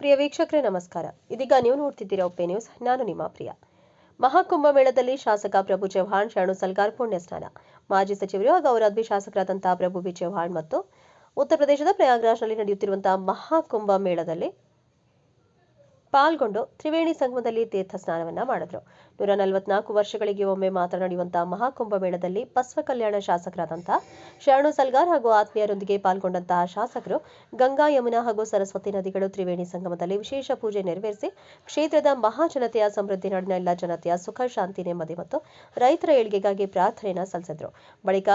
ಪ್ರಿಯ ವೀಕ್ಷಕರೇ, ನಮಸ್ಕಾರ. ಇದೀಗ ನೀವು ನೋಡ್ತಿದ್ದೀರಾ ಒಪ್ಪೆ ನ್ಯೂಸ್. ನಾನು ನಿಮ್ಮ ಪ್ರಿಯ. ಮಹಾಕುಂಭಮೇಳದಲ್ಲಿ ಶಾಸಕ ಪ್ರಭು ಚವ್ಹಾಣ್ ಶರಣು ಸಲ್ಗಾರ್ ಪುಣ್ಯ ಸ್ನಾನ ಮಾಜಿ ಸಚಿವರು ಹಾಗೂ ಅವರ ಅದ್ಭಿ ಶಾಸಕರಾದಂತಹ ಪ್ರಭು ಬಿ ಚವ್ಹಾಣ್ ಮತ್ತು ಉತ್ತರ ಪ್ರದೇಶದ ಪ್ರಯಾಗ್ರಾಜ್ನಲ್ಲಿ ನಡೆಯುತ್ತಿರುವಂತಹ ಮಹಾಕುಂಭ ಮೇಳದಲ್ಲಿ ಪಾಲ್ಗೊಂಡು ತ್ರಿವೇಣಿ ಸಂಗಮದಲ್ಲಿ ತೀರ್ಥ ಸ್ನಾನವನ್ನ ಮಾಡಿದ್ರು. ನೂರ ನಲವತ್ನಾಲ್ಕು ವರ್ಷಗಳಿಗೆ ಒಮ್ಮೆ ಮಾತ್ರ ನಡೆಯುವಂತಹ ಮಹಾಕುಂಭ ಮೇಳದಲ್ಲಿ ಬಸವ ಕಲ್ಯಾಣ ಶಾಸಕರಾದಂತಹ ಶರಣು ಸಲ್ಗಾರ್ ಹಾಗೂ ಆತ್ಮೀಯರೊಂದಿಗೆ ಪಾಲ್ಗೊಂಡಂತಹ ಶಾಸಕರು ಗಂಗಾ, ಯಮುನಾ ಹಾಗೂ ಸರಸ್ವತಿ ನದಿಗಳು ತ್ರಿವೇಣಿ ಸಂಗಮದಲ್ಲಿ ವಿಶೇಷ ಪೂಜೆ ನೆರವೇರಿಸಿ ಕ್ಷೇತ್ರದ ಮಹಾಜನತೆಯ ಸಮೃದ್ಧಿ ನಾಡಿನ ಎಲ್ಲ ಜನತೆಯ ಸುಖ, ಶಾಂತಿ, ನೆಮ್ಮದಿ ಮತ್ತು ರೈತರ ಏಳಿಗೆಗಾಗಿ ಪ್ರಾರ್ಥನೆಯನ್ನ ಸಲ್ಲಿಸಿದ್ರು. ಬಳಿಕ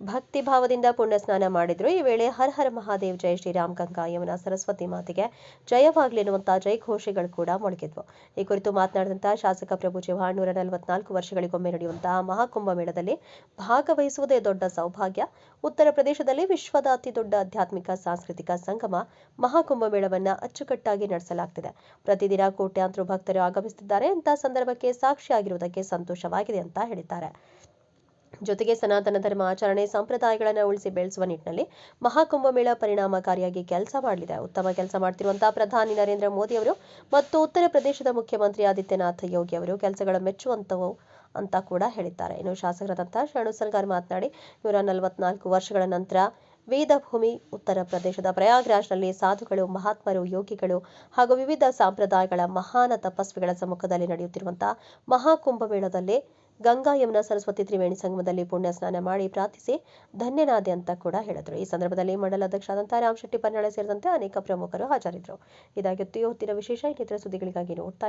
ಭಕ್ತಿ ಭಾವದಿಂದ ಪುಣ್ಯ ಸ್ನಾನ ಮಾಡಿದ್ರು. ಈ ವೇಳೆ ಹರ ಹರ ಮಹಾದೇವ್ ಜಯ ಶ್ರೀರಾಮ್, ಗಂಗಾ, ಯಮುನಾ, ಸರಸ್ವತಿ ಮಾತೆಗೆ ಜಯವಾಗಲಿ ಎನ್ನುವಂತಹ ಜೈ ಘೋಷಗಳು ಕೂಡ ಮೊಳಗಿದ್ವು. ಈ ಕುರಿತು ಮಾತನಾಡಿದಂತಹ ಶಾಸಕ ಪ್ರಭು ಚವ್ಹಾಣ್ ನೂರ ನಲವತ್ನಾಲ್ಕು ವರ್ಷಗಳಿಗೊಮ್ಮೆ ನಡೆಯುವಂತಹ ಮಹಾಕುಂಭ ಮೇಳದಲ್ಲಿ ಭಾಗವಹಿಸುವುದೇ ದೊಡ್ಡ ಸೌಭಾಗ್ಯ. ಉತ್ತರ ಪ್ರದೇಶದಲ್ಲಿ ವಿಶ್ವದ ಅತಿ ದೊಡ್ಡ ಆಧ್ಯಾತ್ಮಿಕ ಸಾಂಸ್ಕೃತಿಕ ಸಂಗಮ ಮಹಾಕುಂಭ ಮೇಳವನ್ನ ಅಚ್ಚುಕಟ್ಟಾಗಿ ನಡೆಸಲಾಗ್ತಿದೆ. ಪ್ರತಿದಿನ ಕೋಟ್ಯಾಂತರ ಭಕ್ತರು ಆಗಮಿಸುತ್ತಿದ್ದಾರೆ. ಅಂತ ಸಂದರ್ಭಕ್ಕೆ ಸಾಕ್ಷಿಯಾಗಿರುವುದಕ್ಕೆ ಸಂತೋಷವಾಗಿದೆ ಅಂತ ಹೇಳಿದ್ದಾರೆ. ಜೊತೆಗೆ ಸನಾತನ ಧರ್ಮ ಆಚರಣೆ ಸಂಪ್ರದಾಯಗಳನ್ನು ಉಳಿಸಿ ಬೆಳೆಸುವ ನಿಟ್ಟಿನಲ್ಲಿ ಮಹಾಕುಂಭಮೇಳ ಪರಿಣಾಮಕಾರಿಯಾಗಿ ಕೆಲಸ ಮಾಡಲಿದೆ. ಉತ್ತಮ ಕೆಲಸ ಮಾಡ್ತಿರುವಂತಹ ಪ್ರಧಾನಿ ನರೇಂದ್ರ ಮೋದಿ ಅವರು ಮತ್ತು ಉತ್ತರ ಪ್ರದೇಶದ ಮುಖ್ಯಮಂತ್ರಿ ಆದಿತ್ಯನಾಥ್ ಯೋಗಿ ಅವರು ಕೆಲಸಗಳ ಮೆಚ್ಚುವಂತವು ಅಂತ ಕೂಡ ಹೇಳಿದ್ದಾರೆ. ಇನ್ನು ಶಾಸಕರಾದಂತಹ ಶರಣು ಸರ್ಗಾರ್ ಮಾತನಾಡಿ, ನೂರ ನಲವತ್ನಾಲ್ಕು ವರ್ಷಗಳ ನಂತರ ವೇದಭೂಮಿ, ಉತ್ತರ ಪ್ರದೇಶದ ಪ್ರಯಾಗ್ರಾಜ್ನಲ್ಲಿ ಸಾಧುಗಳು, ಮಹಾತ್ಮರು, ಯೋಗಿಗಳು ಹಾಗೂ ವಿವಿಧ ಸಂಪ್ರದಾಯಗಳ ಮಹಾನ ತಪಸ್ವಿಗಳ ಸಮ್ಮುಖದಲ್ಲಿ ನಡೆಯುತ್ತಿರುವಂತಹ ಮಹಾಕುಂಭಮೇಳದಲ್ಲಿ ಗಂಗಾ ಯಮುನಾ ಸರಸ್ವತಿ ತ್ರಿವೇಣಿ ಸಂಗಮದಲ್ಲಿ ಪುಣ್ಯ ಸ್ನಾನ ಮಾಡಿ ಪ್ರಾರ್ಥಿಸಿ ಧನ್ಯನಾದೆ ಅಂತ ಕೂಡ ಹೇಳಿದ್ರು. ಈ ಸಂದರ್ಭದಲ್ಲಿ ಮಂಡಲ ಅಧ್ಯಕ್ಷರಾದಂತಹ ರಾಮ್ ಶೆಟ್ಟಿ ಪನ್ನಾಳೆ ಸೇರಿದಂತೆ ಅನೇಕ ಪ್ರಮುಖರು ಹಾಜರಿದ್ದರು ಇದಾಗಿ ಹೊತ್ತಿನ ವಿಶೇಷ ಇನ್ನಿತರ ಸುದ್ದಿಗಳಿಗಾಗಿ ನೋಡ್ತಾ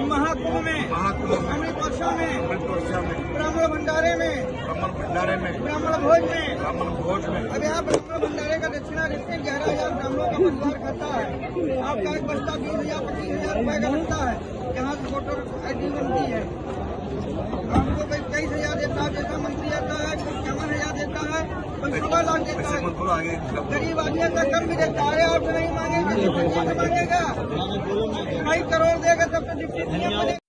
महाकुंभ में महाकुंभ में अमृत वर्षा में अमृत वर्षा में। ब्राह्मण भंडारे में ब्राह्मण भंडारे में। ब्राह्मण भोज में। ब्राह्मण भोज में। अब यहाँ ब्राह्मण भंडारे का दक्षिणा हैं ग्यारह हज़ार ब्राह्मणों का परिवार खाता है। आपका एक बस्ता बीस हज़ार पच्चीस हज़ार रुपए का लगता है यहाँ से वोटर आई बनती है। हमको कोई तेईस हज़ार देता है जैसा मंत्री आता है कोई इक्यावन हज़ार देता है कोई लाख देता है। गरीब आदमी का कम भी देता है आपसे नहीं मांगेगा तो से मांगेगा ढाई करोड़ देगा तब तो डिप्टी